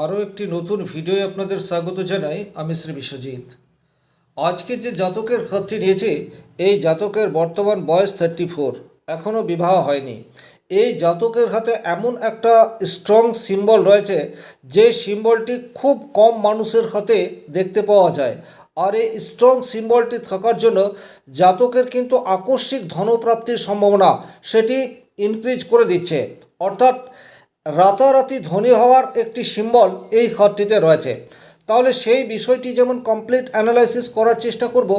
আরও একটি নতুন ভিডিও আপনাদের স্বাগত জানাই আমি শ্রী বিশ্বজিৎ। আজকে যে জাতকের খাতটি নিয়েছি, এই জাতকের বর্তমান বয়স থার্টি ফোর এখনও বিবাহ হয়নি। এই জাতকের হাতে এমন একটা স্ট্রং সিম্বল রয়েছে, যে সিম্বলটি খুব কম মানুষের হাতে দেখতে পাওয়া যায়। আর এই স্ট্রং সিম্বলটি থাকার জন্য জাতকের কিন্তু আকস্মিক ধনপ্রাপ্তির সম্ভাবনা সেটি ইনক্রিজ করে দিচ্ছে। অর্থাৎ রাতারাতি ধনী হওয়ার একটি সিম্বল এই ঘরটিতে রয়েছে। তাহলে সেই বিষয়টি যেমন কমপ্লিট অ্যানালাইসিস করার চেষ্টা করব,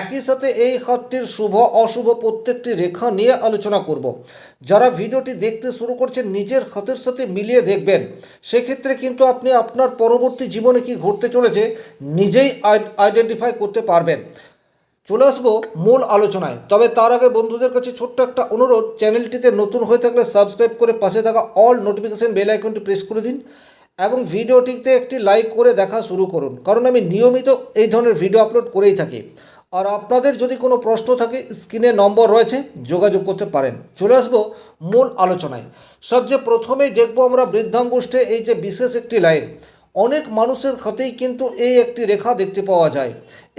একই সাথে এই ঘরটির শুভ, অশুভ প্রত্যেকটি রেখা নিয়ে আলোচনা করব। যারা ভিডিওটি দেখতে শুরু করছেন, নিজের হাতের সাথে মিলিয়ে দেখবেন। সেক্ষেত্রে কিন্তু আপনি আপনার পরবর্তী জীবনে কি ঘটতে চলেছে, নিজেই আইডেন্টিফাই করতে পারবেন। চলে আসব মূল আলোচনায়। তবে তার আগে বন্ধুদের কাছে ছোট্ট একটা অনুরোধ, চ্যানেলটিতে নতুন হয়ে থাকলে সাবস্ক্রাইব করে পাশে থাকা অল নোটিফিকেশন বেল আইকনটি প্রেস করে দিন এবং ভিডিওটিতে একটি লাইক করে দেখা শুরু করুন। কারণ আমি নিয়মিত এই ধরনের ভিডিও আপলোড করেই থাকি। আর আপনাদের যদি কোনো প্রশ্ন থাকে স্ক্রিনে নম্বর রয়েছে, যোগাযোগ করতে পারেন। চলে আসব মূল আলোচনায়। সবচেয়ে প্রথমেই দেখব আমরা বৃদ্ধাঙ্গুষ্ঠে এই যে বিশেষ একটি লাইন অনেক মানুষের হাতেই কিন্তু এই একটি রেখা দেখতে পাওয়া যায়।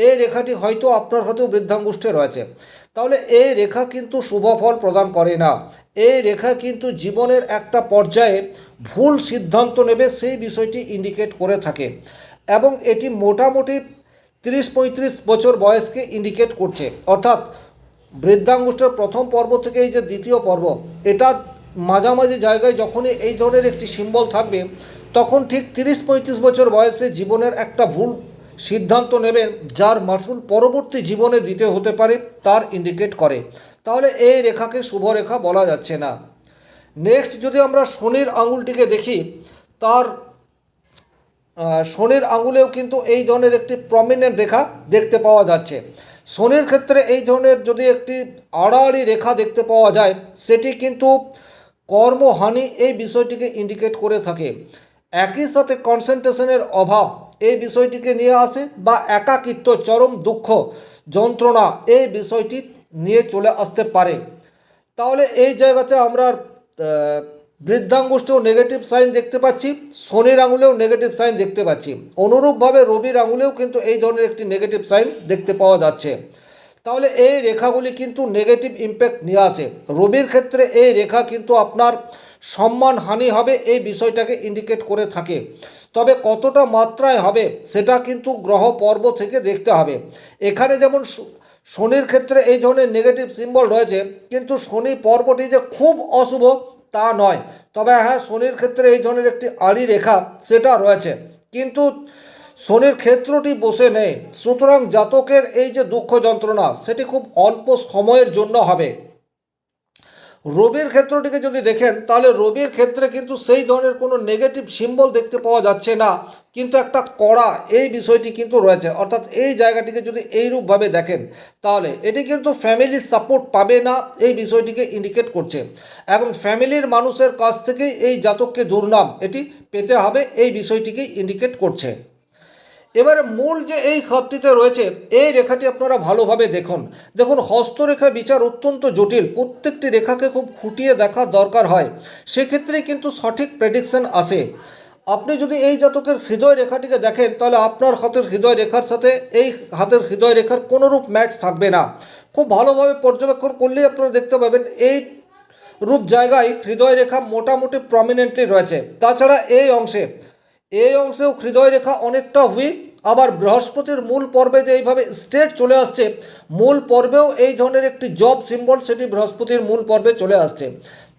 এই রেখাটি হয়তো আপনার হাতেও বৃদ্ধাঙ্গুষ্ঠে রয়েছে। তাহলে এই রেখা কিন্তু শুভ ফল প্রদান করে না। এই রেখা কিন্তু জীবনের একটা পর্যায়ে ভুল সিদ্ধান্ত নেবে সেই বিষয়টি ইন্ডিকেট করে থাকে এবং এটি মোটামুটি তিরিশ পঁয়ত্রিশ বছর বয়সকে ইন্ডিকেট করছে। অর্থাৎ বৃদ্ধাঙ্গুষ্ঠের প্রথম পর্ব থেকে এই যে দ্বিতীয় পর্ব, এটা মাঝামাঝি জায়গায় যখনই এই ধরনের একটি সিম্বল থাকবে তখন ঠিক তিরিশ পঁয়ত্রিশ বছর বয়সে জীবনের একটা ভুল সিদ্ধান্ত নেবেন, যার মাসুল পরবর্তী জীবনে দিতে হতে পারে, তার ইন্ডিকেট করে। তাহলে এই রেখাকে শুভ রেখা বলা যাচ্ছে না। নেক্সট যদি আমরা শনির আঙুলটিকে দেখি, তার শনির আঙুলেও কিন্তু এই ধরনের একটি প্রমিনেন্ট রেখা দেখতে পাওয়া যাচ্ছে। শনির ক্ষেত্রে এই ধরনের যদি একটি আড়াআড়ি রেখা দেখতে পাওয়া যায়, সেটি কিন্তু কর্মহানি এই বিষয়টিকে ইন্ডিকেট করে থাকে। একই সাথে কনসেন্ট্রেশনের অভাব। এই বিষয়টিকে নিয়ে আসে বা একাকিত্ব, চরম দুঃখ, যন্ত্রণা এই বিষয়টি নিয়ে চলে আসতে পারে। তাহলে এই জায়গাতে আমরা বৃদ্ধাঙ্গুষ্ঠেও নেগেটিভ সাইন দেখতে পাচ্ছি, শনির আঙুলেও নেগেটিভ সাইন দেখতে পাচ্ছি। অনুরূপভাবে রবির আঙুলেও কিন্তু এই ধরনের একটি নেগেটিভ সাইন দেখতে পাওয়া যাচ্ছে। তাহলে এই রেখাগুলি কিন্তু নেগেটিভ ইম্প্যাক্ট নিয়ে আসে। রবির ক্ষেত্রে এই রেখা কিন্তু আপনার সম্মান, হানি হবে এই বিষয়টাকে ইন্ডিকেট করে থাকে। তবে কতটা মাত্রায় হবে সেটা কিন্তু গ্রহ পর্ব থেকে দেখতে হবে। এখানে যেমন শনির ক্ষেত্রে এই ধরনের নেগেটিভ সিম্বল রয়েছে, কিন্তু শনি পর্বটি যে খুব অশুভ তা নয়। তবে হ্যাঁ শনির ক্ষেত্রে এই ধরনের একটি আড়ি রেখা সেটা রয়েছে। কিন্তু শনির ক্ষেত্রটি বসে নেই। সুতরাং জাতকের এই যে দুঃখ যন্ত্রণা, সেটি খুব অল্প সময়ের জন্য হবে। রবির ক্ষেত্রটিকে যদি দেখেন, তাহলে রবির ক্ষেত্রে কিন্তু সেই ধরনের কোনো নেগেটিভ সিম্বল দেখতে পাওয়া যাচ্ছে না। কিন্তু একটা কড়া এই বিষয়টি কিন্তু রয়েছে। অর্থাৎ এই জায়গাটিকে যদি এইরূপভাবে দেখেন, তাহলে এটি কিন্তু ফ্যামিলির সাপোর্ট পাবে না, এই বিষয়টিকে ইন্ডিকেট করছে। এবং ফ্যামিলির মানুষের কাছ থেকেই এই জাতককে দুর্নাম এটি পেতে হবে, এই বিষয়টিকে ইন্ডিকেট করছে। এবারে মূল যে এই খাতটিতে রয়েছে, এই রেখাটি আপনারা ভালোভাবে দেখুন। দেখুন, হস্তরেখা বিচার অত্যন্ত জটিল। প্রত্যেকটি রেখাকে খুব খুঁটিয়ে দেখার দরকার হয়। সেক্ষেত্রে কিন্তু সঠিক প্রেডিকশন আসে। আপনি যদি এই জাতকের হৃদয় রেখাটিকে দেখেন, তাহলে আপনার হাতের হৃদয় রেখার সাথে এই হাতের হৃদয় রেখার কোনোরূপ ম্যাচ থাকবে না। খুব ভালোভাবে পর্যবেক্ষণ করলেই আপনারা দেখতে পাবেন, এই রূপ জায়গায় হৃদয় রেখা মোটামুটি প্রমিনেন্টলি রয়েছে। তাছাড়া এই অংশে এই অংশেও হৃদয় রেখা অনেকটা উইক আবার বৃহস্পতির মূল পর্বে যে এইভাবে স্ট্রেট চলে আসছে, মূল পর্বেও এই ধরনের একটি জব সিম্বল সেটি বৃহস্পতির মূল পর্বে চলে আসছে।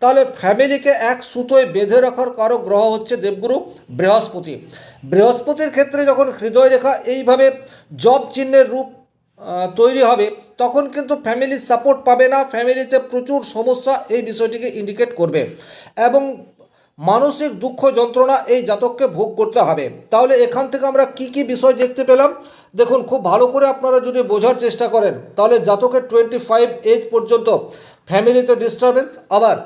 তাহলে ফ্যামিলিকে এক সুতোয় বেঁধে রাখার কারও গ্রহ হচ্ছে দেবগুরু, বৃহস্পতি। বৃহস্পতির ক্ষেত্রে যখন হৃদয় রেখা এইভাবে জব চিহ্নের রূপ তৈরি হবে, তখন কিন্তু ফ্যামিলির সাপোর্ট পাবে না ফ্যামিলিতে প্রচুর সমস্যা এই বিষয়টিকে ইন্ডিকেট করবে। এবং মানসিক দুঃখ যন্ত্রণা এই জাতককে ভোগ করতে হবে। তাহলে এখান থেকে আমরা কি কি বিষয় দেখতে পেলাম? দেখুন, খুব ভালো করে আপনারা যদি বোঝার চেষ্টা করেন, তাহলে জাতকের টোয়েন্টি ফাইভ এজ পর্যন্ত ফ্যামিলিতে ডিস্টারবেন্স আবার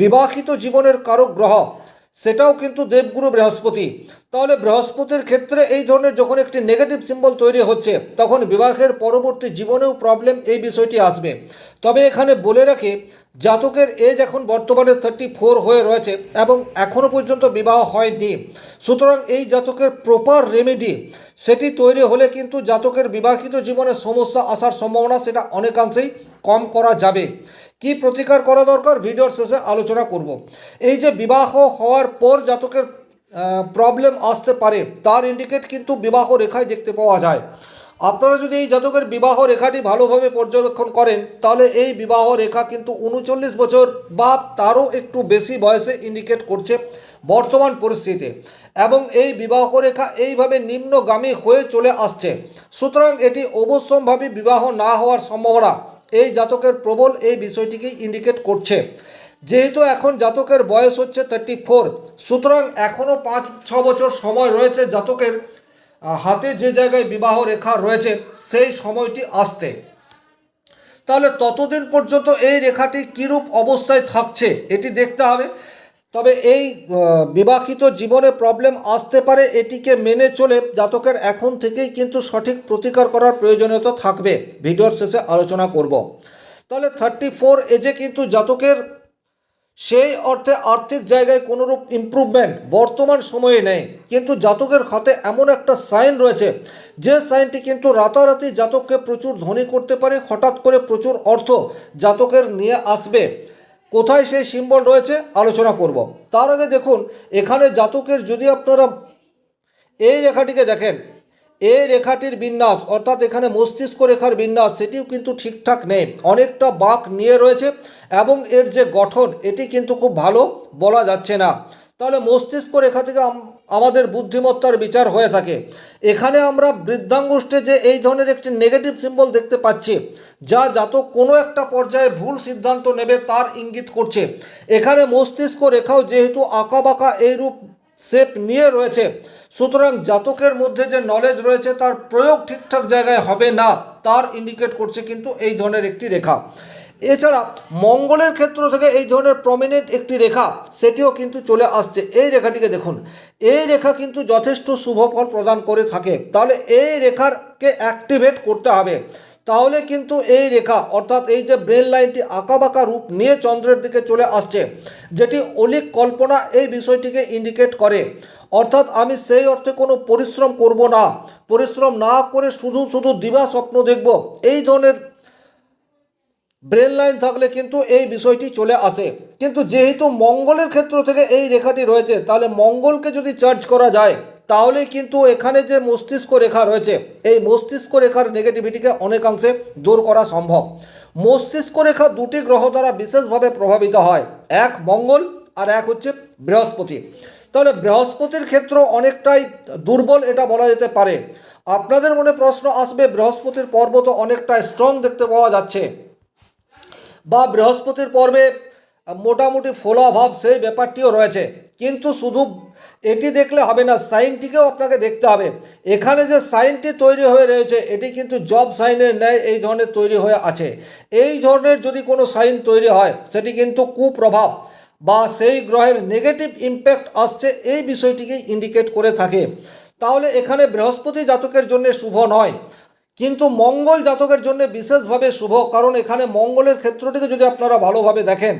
বিবাহিত জীবনের কারক গ্রহ সেটাও কিন্তু দেবগুরু বৃহস্পতি। তাহলে বৃহস্পতির ক্ষেত্রে এই ধরনের যখন একটি নেগেটিভ সিম্বল তৈরি হচ্ছে, তখন বিবাহের পরবর্তী জীবনেও প্রবলেম এই বিষয়টি আসবে। তবে এখানে বলে রাখি, জাতকের এজ এখন বর্তমানে থার্টি ফোর হয়ে রয়েছে এবং এখনও পর্যন্ত বিবাহ হয়নি। সুতরাং এই জাতকের প্রপার রেমেডি সেটি তৈরি হলে কিন্তু জাতকের বিবাহিত জীবনে সমস্যা আসার সম্ভাবনা সেটা অনেকাংশেই কম করা যাবে। কি প্রতিকার করা দরকার? ভিডিওর শেষে আলোচনা করব। এই যে বিবাহ হওয়ার পর জাতকের প্রবলেম আসতে পারে, তার ইন্ডিকেট কিন্তু বিবাহ রেখায় দেখতে পাওয়া যায়। আপনারা যদি এই জাতকের বিবাহ রেখাটি ভালোভাবে পর্যবেক্ষণ করেন, তাহলে এই বিবাহ রেখা কিন্তু উনচল্লিশ বছর বা তারও একটু বেশি বয়সে ইন্ডিকেট করছে বর্তমান পরিস্থিতিতে। এবং এই বিবাহ রেখা এইভাবে নিম্নগামী হয়ে চলে আসছে। সুতরাং এটি অবশ্যম্ভাবী বিবাহ না হওয়ার সম্ভাবনা। এই জাতকের প্রবল এই বিষয়টিকেই ইন্ডিকেট করছে। যেহেতু এখন জাতকের বয়স হচ্ছে থার্টি ফোর সুতরাং এখনও পাঁচ, ছ বছর সময় রয়েছে জাতকের হাতে যে জায়গায় বিবাহ রেখা রয়েছে, সেই সময়টি আসতে। তাহলে ততদিন পর্যন্ত এই রেখাটি কীরূপ অবস্থায় থাকছে, এটি দেখতে হবে। তবে এই বিবাহিত জীবনে প্রবলেম আসতে পারে এটিকে মেনে চলে জাতকের এখন থেকেই কিন্তু সঠিক প্রতিকার করার প্রয়োজনীয়তা থাকবে। ভিডিওর শেষে আলোচনা করব। তাহলে থার্টি ফোর এজে কিন্তু জাতকের সেই অর্থে আর্থিক জায়গায় কোনোরূপ ইমপ্রুভমেন্ট বর্তমান সময়ে নেই। কিন্তু জাতকের খাতে এমন একটা সাইন রয়েছে, যে সাইনটি কিন্তু রাতারাতি জাতককে প্রচুর ধনী করতে পারে, হঠাৎ করে প্রচুর অর্থ জাতকের নিয়ে আসবে। কোথায় সেই সিম্বল রয়েছে আলোচনা করব। তার আগে দেখুন, এখানে জাতকের যদি আপনারা এই রেখাটিকে দেখেন, এই রেখাটির বিন্যাস, অর্থাৎ এখানে মস্তিষ্ক রেখার বিন্যাস, সেটিও কিন্তু ঠিকঠাক নেই। অনেকটা বাঁক নিয়ে রয়েছে এবং এর যে গঠন, এটি কিন্তু খুব ভালো বলা যাচ্ছে না। তাহলে মস্তিষ্ক রেখা থেকে আমাদের বুদ্ধিমত্তার বিচার হয়ে থাকে। এখানে আমরা বৃদ্ধাঙ্গুষ্ঠে যে এই ধরনের একটি নেগেটিভ সিম্বল দেখতে পাচ্ছি, যা জাতক কোনো একটা পর্যায়ে ভুল সিদ্ধান্ত নেবে তার ইঙ্গিত করছে। এখানে মস্তিষ্ক রেখাও যেহেতু আঁকাবাঁকা এইরূপ শেপ নিয়ে রয়েছে, সুতরাং জাতকের মধ্যে যে নলেজ রয়েছে তার প্রয়োগ ঠিকঠাক জায়গায় হবে না, তার ইন্ডিকেট করছে কিন্তু এই ধরনের একটি রেখা। এছাড়া মঙ্গলের ক্ষেত্র থেকে এই ধরনের প্রমিনেন্ট একটি রেখা, সেটিও কিন্তু চলে আসছে। এই রেখাটিকে দেখুন। এই রেখা কিন্তু যথেষ্ট শুভ ফল প্রদান করে থাকে। তাহলে এই রেখারকে অ্যাক্টিভেট করতে হবে। তাহলে কিন্তু এই রেখা, অর্থাৎ এই যে ব্রেন লাইনটি আঁকাবাঁকা রূপ নিয়ে চন্দ্রের দিকে চলে আসছে, যেটি অলিক কল্পনা এই বিষয়টিকে ইন্ডিকেট করে। অর্থাৎ আমি সেই অর্থে কোনো পরিশ্রম করব না। পরিশ্রম না করে শুধু শুধু দিবা স্বপ্ন দেখব। এই ধরনের ব্রেন লাইন থাকলে কিন্তু এই বিষয়টি চলে আসে। কিন্তু যেহেতু মঙ্গলের ক্ষেত্র থেকে এই রেখাটি রয়েছে, তাহলে মঙ্গলকে যদি চার্জ করা যায় তাহলে কিন্তু এখানে যে মস্তিষ্ক রেখা রয়েছে, এই মস্তিষ্ক রেখার নেগেটিভিটিকে অনেকাংশে দূর করা সম্ভব। মস্তিষ্ক রেখা দুটি গ্রহ দ্বারা বিশেষভাবে প্রভাবিত হয়, এক মঙ্গল আর এক হচ্ছে বৃহস্পতি। তাহলে বৃহস্পতির ক্ষেত্র অনেকটাই দুর্বল এটা বলা যেতে পারে। আপনাদের মনে প্রশ্ন আসবে, বৃহস্পতির পর্ব তো অনেকটা স্ট্রং দেখতে পাওয়া যাচ্ছে। বা বৃহস্পতির পর্বে মোটামুটি ফোলাভাব সেই ব্যাপারটিও রয়েছে। কিন্তু শুধু এটি দেখলে হবে না, সাইনটিকেও আপনাকে দেখতে হবে। এখানে যে সাইনটি তৈরি হয়ে রয়েছে, এটি কিন্তু জব সাইনের ন্যায় এই ধরনের তৈরি হয়ে আছে। এই ধরনের যদি কোনো সাইন তৈরি হয়, সেটি কিন্তু কুপ্রভাব বা সেই গ্রহের নেগেটিভ ইম্প্যাক্ট আসছে এই বিষয়টিকেই ইন্ডিকেট করে থাকে। তাহলে এখানে বৃহস্পতি জাতকের জন্য শুভ নয়। কিন্তু মঙ্গল জাতকের জন্য বিশেষভাবে শুভ, কারণ এখানে মঙ্গলের ক্ষেত্রটিকে যদি আপনারা ভালোভাবে দেখেন,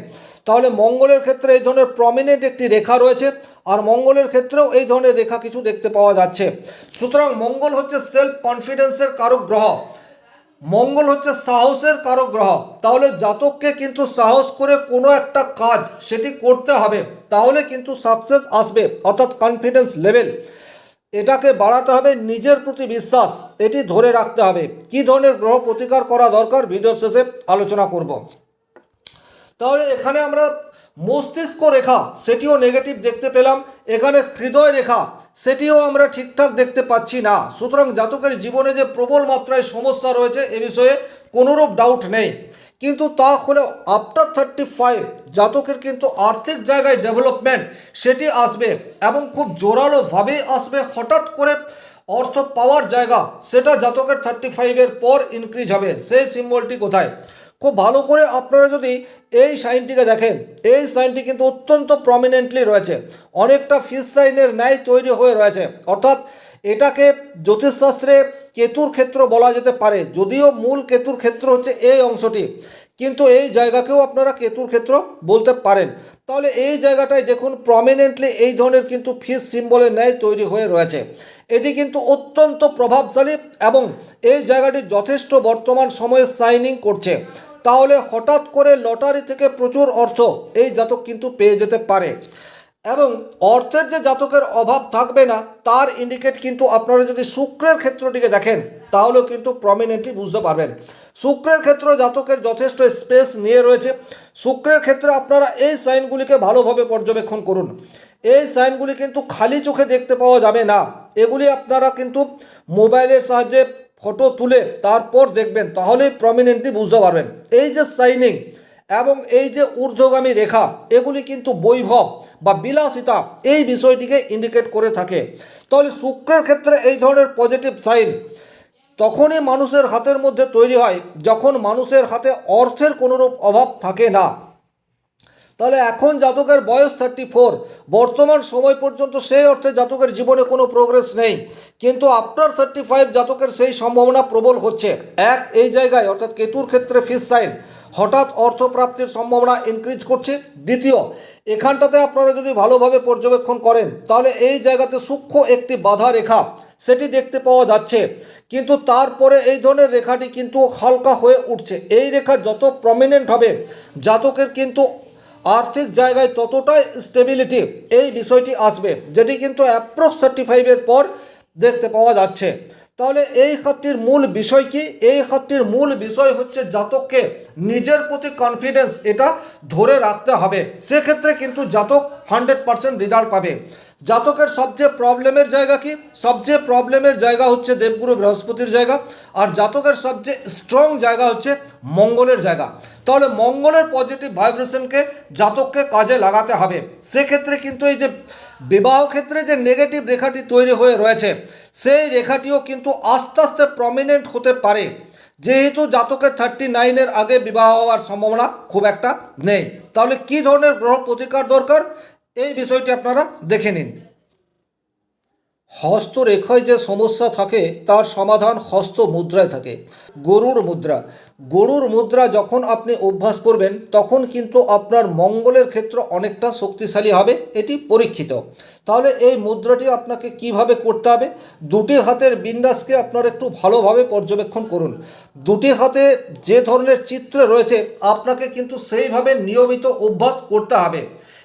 তাহলে মঙ্গলের ক্ষেত্রে এই ধরনের প্রমিনেন্ট একটি রেখা রয়েছে, আর মঙ্গলের ক্ষেত্রেও এই ধরনের রেখা কিছু দেখতে পাওয়া যাচ্ছে। সুতরাং মঙ্গল হচ্ছে সেলফ কনফিডেন্সের কারক গ্রহ মঙ্গল হচ্ছে সাহসের কারক গ্রহ তাহলে জাতককে কিন্তু সাহস করে কোনো একটা কাজ সেটি করতে হবে, তাহলে কিন্তু সাকসেস আসবে, অর্থাৎ কনফিডেন্স লেভেল এটাকে বাড়াতে হবে নিজের প্রতি বিশ্বাস। এটি ধরে রাখতে হবে। কী ধরনের গ্রহ প্রতিকার করা দরকার? ভিডিও শেষে আলোচনা করব। তাহলে এখানে আমরা মস্তিষ্ক রেখা, সেটিও নেগেটিভ দেখতে পেলাম। এখানে হৃদয় রেখা, সেটিও আমরা ঠিকঠাক দেখতে পাচ্ছি না। সুতরাং জাতকের জীবনে যে প্রবল মাত্রায় সমস্যা রয়েছে, এ বিষয়ে কোনোরূপ ডাউট নেই। কিন্তু তা হলেও আফটার থার্টি ফাইভ জাতকের কিন্তু আর্থিক জায়গায় ডেভেলপমেন্ট সেটি আসবে এবং খুব জোরালোভাবেই আসবে। হঠাৎ করে অর্থ পাওয়ার জায়গা সেটা জাতকের থার্টি ফাইভের পর ইনক্রিজ হবে। সেই সিম্বলটি কোথায়? খুব ভালো করে আপনারা যদি এই সাইনটিকে দেখেন, এই সাইনটি কিন্তু অত্যন্ত প্রমিনেন্টলি রয়েছে। অনেকটা ফিস সাইনের ন্যায় তৈরি হয়ে রয়েছে। অর্থাৎ এটাকে জ্যোতিষশাস্ত্রে কেতুর ক্ষেত্র বলা যেতে পারে, যদিও মূল কেতুর ক্ষেত্র হচ্ছে এই অংশটি। কিন্তু এই জায়গাকেও আপনারা কেতুর ক্ষেত্র বলতে পারেন। তাহলে এই জায়গাটায় দেখুন প্রমিনেন্টলি এই ধরনের কিন্তু ফিস সিম্বলের ন্যায় তৈরি হয়ে রয়েছে। এটি কিন্তু অত্যন্ত প্রভাবশালী এবং এই জায়গাটি যথেষ্ট বর্তমান সময়ে সাইনিং করছে। তাহলে হঠাৎ করে লটারি থেকে প্রচুর অর্থ এই জাতক কিন্তু পেয়ে যেতে পারে। এবং অর্থের যে জাতকের অভাব থাকবে না, তার ইন্ডিকেট কিন্তু আপনারা যদি শুক্রের ক্ষেত্রটিকে দেখেন, তাহলেও কিন্তু প্রমিনেন্টলি বুঝতে পারবেন। শুক্রের ক্ষেত্র জাতকের যথেষ্ট স্পেস নিয়ে রয়েছে। শুক্রের ক্ষেত্রে আপনারা এই সাইনগুলিকে ভালোভাবে পর্যবেক্ষণ করুন। এই সাইনগুলি কিন্তু খালি চোখে দেখতে পাওয়া যাবে না। এগুলি আপনারা কিন্তু মোবাইলের সাহায্যে ফটো তুলে তারপর দেখবেন, তাহলেই প্রমিনেন্টলি বুঝতে পারবেন। এই যে সাইনিং এবং এই যে ঊর্ধ্বগামী রেখা, এগুলি কিন্তু বৈভব বা বিলাসিতা, এই বিষয়টিকে ইন্ডিকেট করে থাকে। তাহলে শুক্রের ক্ষেত্রে এই ধরনের পজিটিভ সাইন তখনই মানুষের হাতের মধ্যে তৈরি হয় যখন মানুষের হাতে অর্থের কোনোরূপ অভাব থাকে না। তাহলে এখন জাতকের বয়স থার্টি ফোর বর্তমান সময় পর্যন্ত সেই অর্থে জাতকের জীবনে কোনো প্রোগ্রেস নেই। কিন্তু আফটার থার্টি ফাইভ জাতকের সেই সম্ভাবনা প্রবল হচ্ছে। এক, এই জায়গায়, অর্থাৎ কেতুর ক্ষেত্রে ফিস সাইন হঠাৎ অর্থপ্রাপ্তির সম্ভাবনা ইনক্রিজ করছে। দ্বিতীয়, এখানটাতে আপনারা যদি ভালোভাবে পর্যবেক্ষণ করেন, তাহলে এই জায়গাতে সূক্ষ্ম একটি বাধা রেখা সেটি দেখতে পাওয়া যাচ্ছে। কিন্তু তারপরে এই ধরনের রেখাটি কিন্তু হালকা হয়ে উঠছে। এই রেখা যত প্রমিনেন্ট হবে, জাতকের কিন্তু আর্থিক জায়গায় ততটাই স্টেবিলিটি এই বিষয়টি আসবে, যেটি কিন্তু অ্যাপ্রক্স থার্টি ফাইভের পর দেখতে পাওয়া যাচ্ছে। তাহলে এই খাতটির মূল বিষয় কি? এই খাতটির মূল বিষয় হচ্ছে জাতককে নিজের প্রতি কনফিডেন্স এটা ধরে রাখতে হবে। সেক্ষেত্রে কিন্তু জাতক হান্ড্রেড পার্সেন্ট রেজাল্ট পাবে। জাতকের সবচেয়ে প্রবলেমের জায়গা কি? সবচেয়ে প্রবলেমের জায়গা হচ্ছে দেবগুরু বৃহস্পতির জায়গা। আর জাতকের সবচেয়ে স্ট্রং জায়গা হচ্ছে মঙ্গলের জায়গা। তাহলে মঙ্গলের পজিটিভ ভাইব্রেশনকে জাতককে কাজে লাগাতে হবে। সেক্ষেত্রে কিন্তু এই যে বিবাহ ক্ষেত্রে যে নেগেটিভ রেখাটি তৈরি হয়ে রয়েছে, সেই রেখাটিও কিন্তু আস্তে আস্তে প্রমিনেন্ট হতে পারে। যেহেতু জাতকের থার্টি নাইনের আগে বিবাহ হওয়ার সম্ভাবনা খুব একটা নেই। তাহলে কি ধরনের গ্রহ প্রতিকার দরকার? এই বিষয়টি আপনারা দেখে নিন। হস্তরেখায় যে সমস্যা থাকে, তার সমাধান হস্ত মুদ্রায় থাকে, গরুর মুদ্রা। গরুর মুদ্রা যখন আপনি অভ্যাস করবেন, তখন কিন্তু আপনার মঙ্গলের ক্ষেত্র অনেকটা শক্তিশালী হবে, এটি পরীক্ষিত। তাহলে এই মুদ্রাটি আপনাকে কীভাবে করতে হবে? দুটি হাতের বিন্যাসকে আপনার একটু ভালোভাবে পর্যবেক্ষণ করুন। দুটি হাতে যে ধরনের চিত্র রয়েছে, আপনাকে কিন্তু সেইভাবে নিয়মিত অভ্যাস করতে হবে।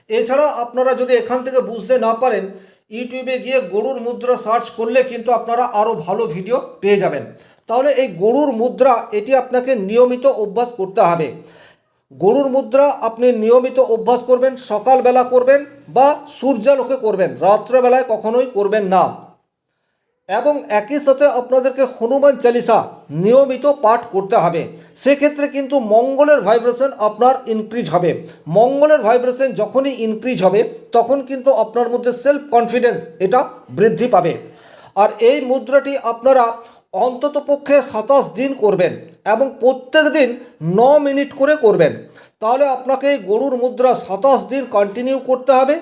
এছাড়া আপনারা যদি এখান থেকে বুঝতে না পারেন ইউটিউবে গিয়ে গরুর মুদ্রা সার্চ করলে কিন্তু আপনারা আরও ভালো ভিডিও পেয়ে যাবেন। তাহলে এই গরুর মুদ্রা, এটি আপনাকে নিয়মিত অভ্যাস করতে হবে। গরুর মুদ্রা আপনি নিয়মিত অভ্যাস করবেন, সকালবেলা করবেন বা সূর্যালোকে করবেন, রাত্রেবেলায় কখনোই করবেন না। এবং একই সাথে আপনাদেরকে হনুমান চালিসা নিয়মিত পাঠ করতে হবে। সেক্ষেত্রে কিন্তু মঙ্গলের ভাইব্রেশন আপনার ইনক্রিজ হবে। মঙ্গলের ভাইব্রেশন যখনই ইনক্রিজ হবে, তখন কিন্তু আপনার মধ্যে সেলফ কনফিডেন্স এটা বৃদ্ধি পাবে। আর এই মুদ্রাটি আপনারা অন্তত পক্ষে সাতাশ দিন করবেন এবং প্রত্যেক দিন ন মিনিট করে করবেন। তাহলে আপনাকে গরুর মুদ্রা সাতাশ দিন কন্টিনিউ করতে হবে,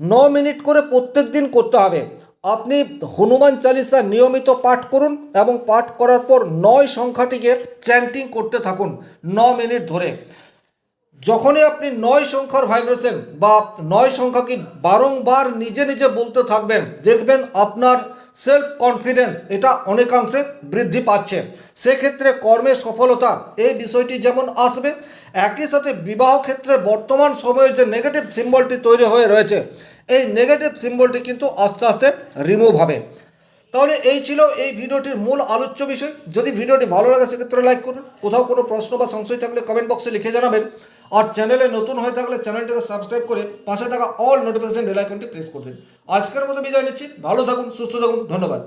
ন মিনিট করে প্রত্যেক দিন করতে হবে। আপনি হনুমান চালিসা নিয়মিত পাঠ করুন এবং পাঠ করার পর নয় সংখ্যাটিকে চ্যান্টিং করতে থাকুন ন মিনিট ধরে। যখনই আপনি নয় সংখ্যার ভাইব্রেশন বা নয় সংখ্যাকে বারংবার নিজে নিজে বলতে থাকবেন, দেখবেন আপনার সেলফ কনফিডেন্স এটা অনেকাংশে বৃদ্ধি পাচ্ছে। সেক্ষেত্রে কর্মে সফলতা এই বিষয়টি যেমন আসবে, একই সাথে বিবাহ ক্ষেত্রে বর্তমান সময়ে যে নেগেটিভ সিম্বলটি তৈরি হয়ে রয়েছে এই নেগেটিভ সিম্বলটি কিন্তু আস্তে আস্তে রিমুভ হবে। তাহলে এই ছিল এই ভিডিওটির মূল আলোচ্য বিষয়। যদি ভিডিওটি ভালো লাগে, সেক্ষেত্রে লাইক করুন। কোথাও কোনো প্রশ্ন বা সংশয় থাকলে কমেন্ট বক্সে লিখে জানাবেন। আর চ্যানেলে নতুন হয়ে থাকলে চ্যানেলটিকে সাবস্ক্রাইব করে পাশে থাকা অল নোটিফিকেশন বেল আইকনটি প্রেস করে দিন। আজকের মতো বিদায় নিচ্ছি। ভালো থাকুন, সুস্থ থাকুন। ধন্যবাদ।